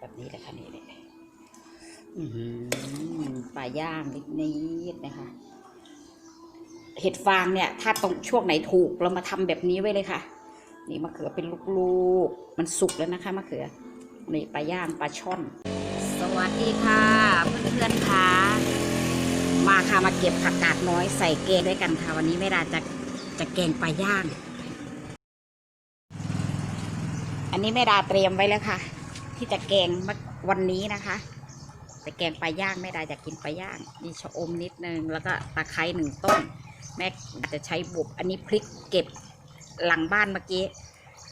แบบนี้เลยค่ะนี่เลยอื้อหือปลาย่างนิดๆนะคะ เห็ดฟางเนี่ย ถ้าตรงช่วงไหนถูกเรามาทำแบบนี้ไว้เลยค่ะ นี่มะเขือเป็นลูกๆ มันสุกแล้วนะคะมะเขือ นี่ปลาย่างปลาช่อน สวัสดีค่ะ เพื่อนๆค่ะมาค่ะมาเก็บผักกาดน้อยใส่แกงด้วยกันค่ะ วันนี้ไม่ดาจะจะแกงปลาย่าง อันนี้แม่ดาเตรียมไว้แล้วค่ะ ที่จะแกงวันนี้นะคะจะแกงปลาย่างแม่ดาอยากกินปลาย่างมีชะอมนิดนึงแล้วก็ตะไคร้หนึ่งต้น แม่จะใช้บุบอันนี้พริกเก็บหลังบ้านเมื่อกี้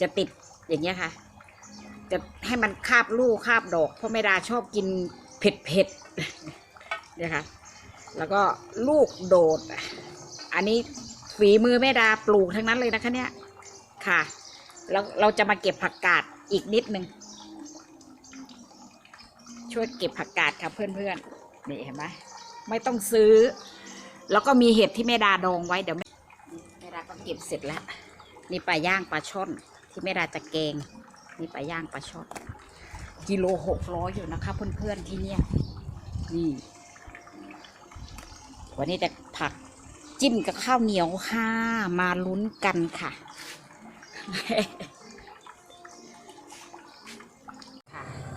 จะติดอย่างเงี้ยค่ะ จะให้มันคาบลูกคาบดอกเพราะแม่ดาชอบกินเผ็ดเผ็ดเนี่ยค่ะแล้วก็ลูกโดด อันนี้ฝีมือแม่ดาปลูกทั้งนั้นเลยนะคะเนี่ยค่ะ แล้วเราจะมาเก็บผักกาดอีกนิดนึง ช่วยเก็บผักกาดค่ะเพื่อนๆนี่เห็นไหมไม่ต้องซื้อ แล้วก็มีเห็ดที่แม่ดาดองไว้เดี๋ยวแม่ดาก็เก็บเสร็จแล้วนี่ปลาย่างปลาช่อนที่แม่ดาจะแกงนี่ปลาย่างปลาช่อนกิโลหกร้อยอยู่นะคะ เพื่อนๆที่เนี่ยนี่วันนี้จะผักจิ้มกับข้าวเหนียวค่ะ มาลุ้นกันค่ะ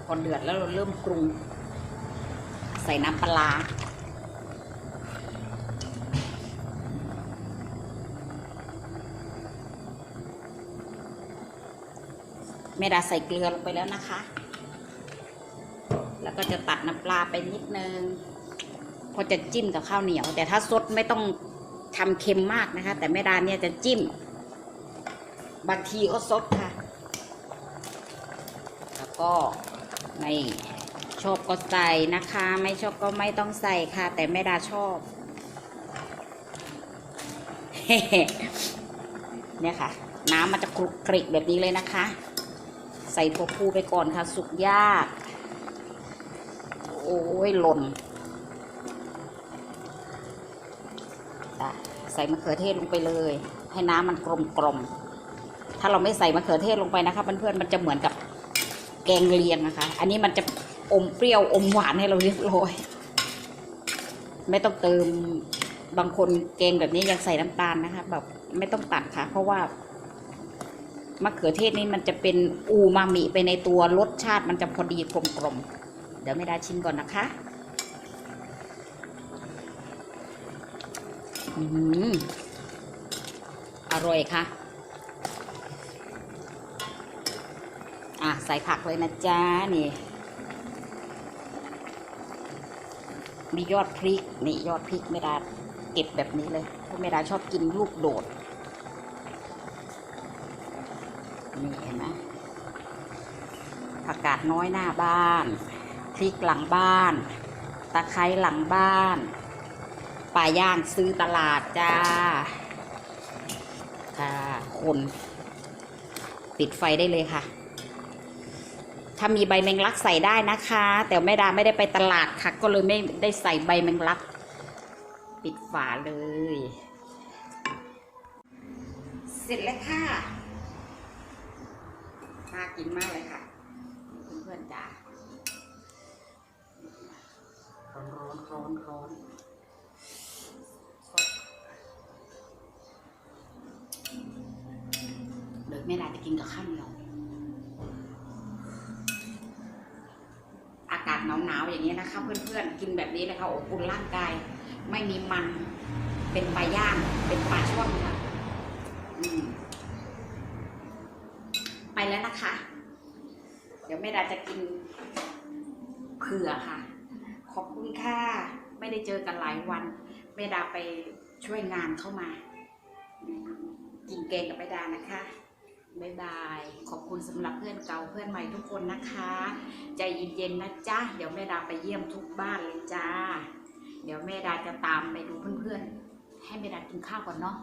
พอเดือดแล้วเราเริ่มปรุง ใส่น้ำปลาเมดาใส่เกลือลงไปแล้วนะคะ แล้วก็จะตัดน้ำปลาไปนิดนึง พอจะจิ้มกับข้าวเหนียว แต่ถ้าซดไม่ต้องทำเค็มมากนะคะ แต่แม่ดาเนี่ยจะจิ้ม บางทีก็ซดค่ะ แล้วก็ ไม่ชอบก็ใส่นะคะ ไม่ชอบก็ไม่ต้องใส่ค่ะ แต่แม่ดาชอบเนี่ยค่ะ น้ำมันจะคลุกคลิกแบบนี้เลยนะคะ ใส่ถั่วพูไปก่อนค่ะ สุกยาก โอ้ยหล่นใส่มะเขือเทศลงไปเลย ให้น้ำมันกลมกลมๆถ้าเราไม่ใส่มะเขือเทศลงไปนะคะเพื่อนๆมันจะเหมือนกับ แกงเลียงนะคะ อันนี้มันจะอมเปรี้ยวอมหวานให้เราเรียบร้อย ไม่ต้องเติมบางคนแกงแบบนี้ยังใส่น้ำตาลนะคะ แบบไม่ต้องตัดค่ะ เพราะว่ามะเขือเทศนี่มันจะเป็นอูมามิไปในตัวรสชาติมันจะพอดีกลมกลมเดี๋ยวไม่ได้ชิมก่อนนะคะอืมอร่อยค่ะ อะใส่ผักเลยนะจ๊ะนี่ มียอดพริกนี่ยอดพริกไม่ได้เก็บแบบนี้เลยเพราะไม่ได้ชอบกินลูกโดด นี่เห็นไหมผักกาดน้อยหน้าบ้าน พริกหลังบ้าน ตะไคร้หลังบ้านปลาย่างซื้อตลาดจ้า ค่ะ คน ปิดไฟได้เลยค่ะ ถ้ามีใบแมงลักใส่ได้นะคะ แต่แม่ดาไม่ได้ไปตลาดค่ะ ก็เลยไม่ได้ใส่ใบแมงลัก ปิดฝาเลย เสร็จแล้วค่ะน่ากินมากเลยค่ะ เพื่อนๆจ้าร้อนร้อนร้อนร้อนเดี๋ยวแม่ดาจะกินกับข้าวเหนียว อากา ศหนาวๆอย่างนี้นะคะ เพื่อนๆกินแบบนี้นะคะอบอุ่นร่างกาย ไม่มีมัน เป็นปลาย่าง เป็นปลาช่อนค่ะไปแล้วนะคะ เดี๋ยวแม่ดาจะกินเผื่อค่ะ ขอบคุณค่ะไม่ได้เจอกันหลายวันแม่ดาไปช่วยงานเข้ามา กินแกงกับแม่ดานะคะ บายบาย ขอบคุณสำหรับเพื่อนเก่าเพื่อนใหม่ทุกคนนะคะ ใจเย็นๆนะจ๊ะ เดี๋ยวแม่ดาไปเยี่ยมทุกบ้านเลยจ้า เดี๋ยวแม่ดาจะตามไปดูเพื่อนๆ ให้แม่ดากินข้าวก่อนเนาะ